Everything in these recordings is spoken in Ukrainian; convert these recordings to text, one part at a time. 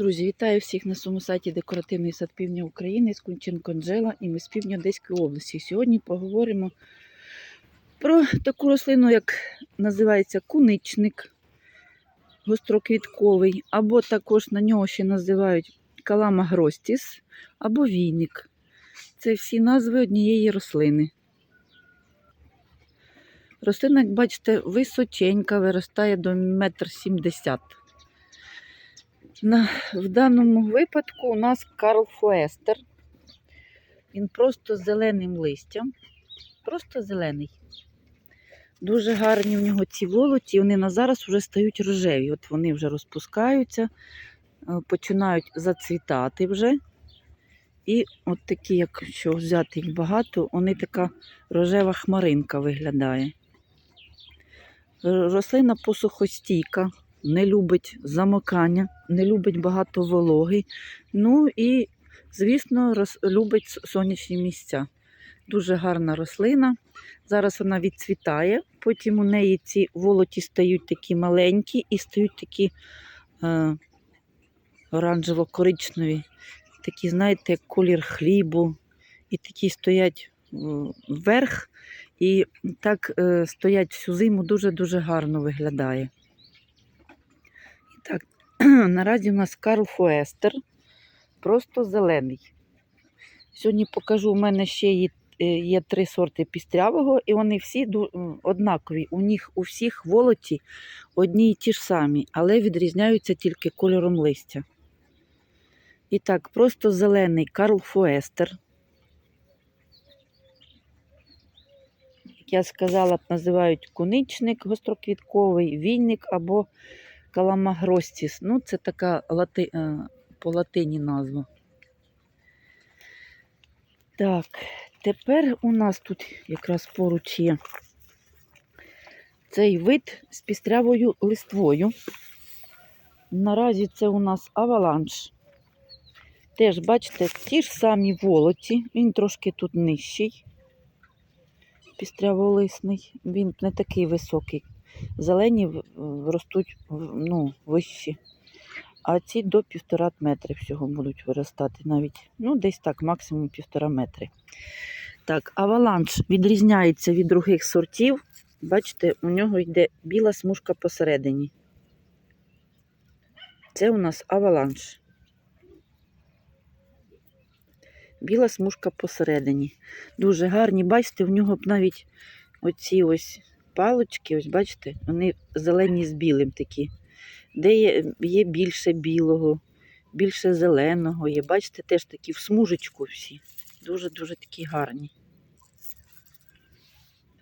Друзі, вітаю всіх на своєму сайті Декоративний сад Півдня України з Кунченко Анжела і ми з півдня Одеської області. Сьогодні поговоримо про таку рослину, як називається куничник гостроквітковий, або також на нього ще називають калама гростіс або війник. Це всі назви однієї рослини. Рослина, як бачите, височенька, виростає до метр сімдесят. На, в даному випадку у нас Карл Фуестер. Він просто зеленим листям. Просто зелений. Дуже гарні в нього ці волоті, вони на зараз вже стають рожеві. От вони вже розпускаються, е, починають зацвітати вже. І от такі, якщо взяти їх багато, вони така рожева хмаринка виглядає. Рослина посухостійка, не любить замокання, не любить багато вологи. Ну і, звісно, роз, любить сонячні місця. Дуже гарна рослина. Зараз вона відцвітає, потім у неї ці волоті стають такі маленькі і стають такі е, оранжево-коричневі, такі, знаєте, як колір хлібу. І такі стоять е, вверх, і так е, стоять всю зиму, дуже-дуже гарно виглядає. Так, наразі у нас Карл Фуестер, просто зелений. Сьогодні покажу, у мене ще є, е, є три сорти пістрявого, і вони всі однакові. У них у всіх волоті одні й ті ж самі, але відрізняються тільки кольором листя. І так, просто зелений Карл Фуестер. Як я сказала, називають куничник гостроквітковий, війник або каламагростіс. Ну, це така лати... е, по латині назва. Так, тепер у нас тут якраз поруч є цей вид з пістрявою листвою. Наразі це у нас аваланш. Теж, бачите, ті ж самі волоті, він трошки тут нижчий, пістряволисний, він не такий високий. Зелені ростуть ну, вищі. А ці до півтора метри всього будуть виростати навіть. Ну, десь так, максимум півтора метри. Так, аваланш відрізняється від других сортів. Бачите, у нього йде біла смужка посередині. Це у нас аваланш. Біла смужка посередині. Дуже гарні. Бачите, в нього б навіть оці ось палочки, ось бачите, вони зелені з білим такі. Де є, є більше білого, більше зеленого є. Бачите, теж такі в смужечку всі. Дуже-дуже такі гарні.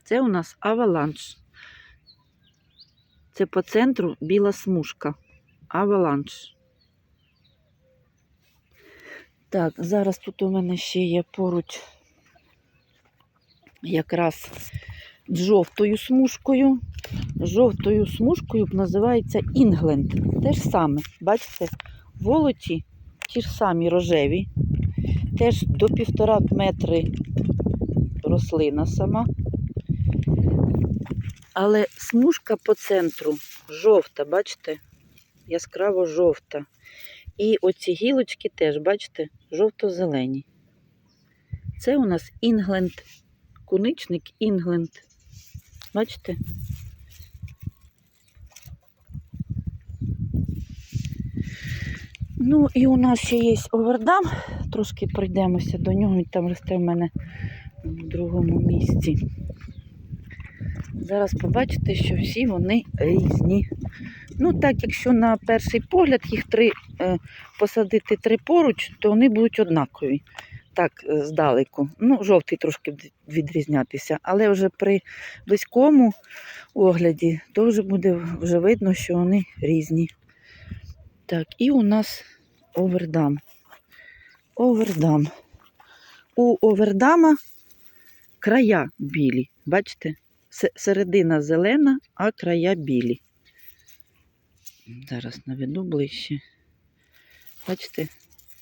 Це у нас аваланш. Це по центру біла смужка. Аваланш. Так, зараз тут у мене ще є поруч якраз жовтою смужкою. Жовтою смужкою називається Інгленд. Те ж саме, бачите, волоті ті ж самі рожеві, теж до півтора метри рослина сама. Але смужка по центру жовта, бачите? Яскраво жовта. І оці гілочки теж, бачите, жовто-зелені. Це у нас Інгленд, куничник Інгленд. Бачите? Ну і у нас ще є овердам. Трошки пройдемося до нього, він там росте в мене в другому місці. Зараз побачите, що всі вони різні. Ну, так, якщо на перший погляд їх три е, посадити три поруч, то вони будуть однакові. Так, е, здалеку. Ну, жовтий трошки відрізнятися, але вже при близькому огляді, то вже буде вже видно, що вони різні. Так, і у нас овердам. Овердам. У овердама края білі. Бачите? Середина зелена, а края білі. Зараз наведу ближче. Бачите,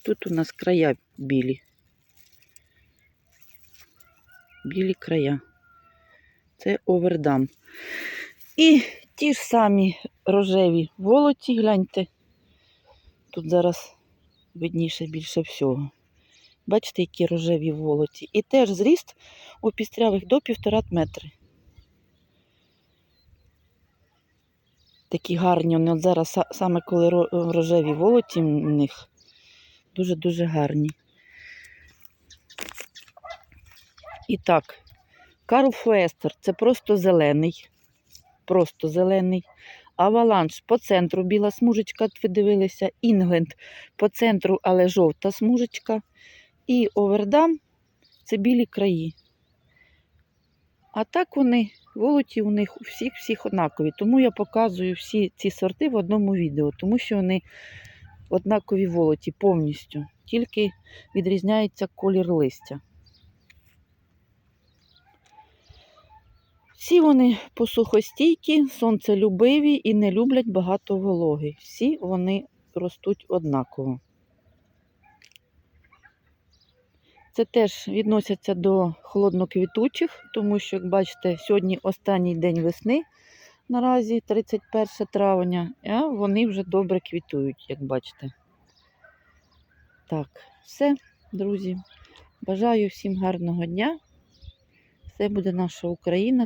тут у нас края білі. Білі края. Це овердам. І ті ж самі рожеві волоті, гляньте. тут зараз видніше більше всього. Бачите, які рожеві волоті. І теж зріст у пістрявих до півтора метри. Такі гарні. От зараз саме коли рожеві волоті в них дуже-дуже гарні. І так, Карл Фуестер це просто зелений. Просто зелений. Аваланш по центру біла смужечка, ви дивилися. Інгленд по центру, але жовта смужечка. І овердам це білі краї. А так вони, волоті у них у всіх всіх однакові. Тому я показую всі ці сорти в одному відео, тому що вони однакові волоті повністю. Тільки відрізняється колір листя. Всі вони посухостійкі, сонцелюбиві і не люблять багато вологи. Всі вони ростуть однаково. Це теж відносяться до холодноквітучих, тому що, як бачите, сьогодні останній день весни, наразі 31 травня, а вони вже добре квітують, як бачите. Так, все, друзі. Бажаю всім гарного дня. Все буде наша Україна.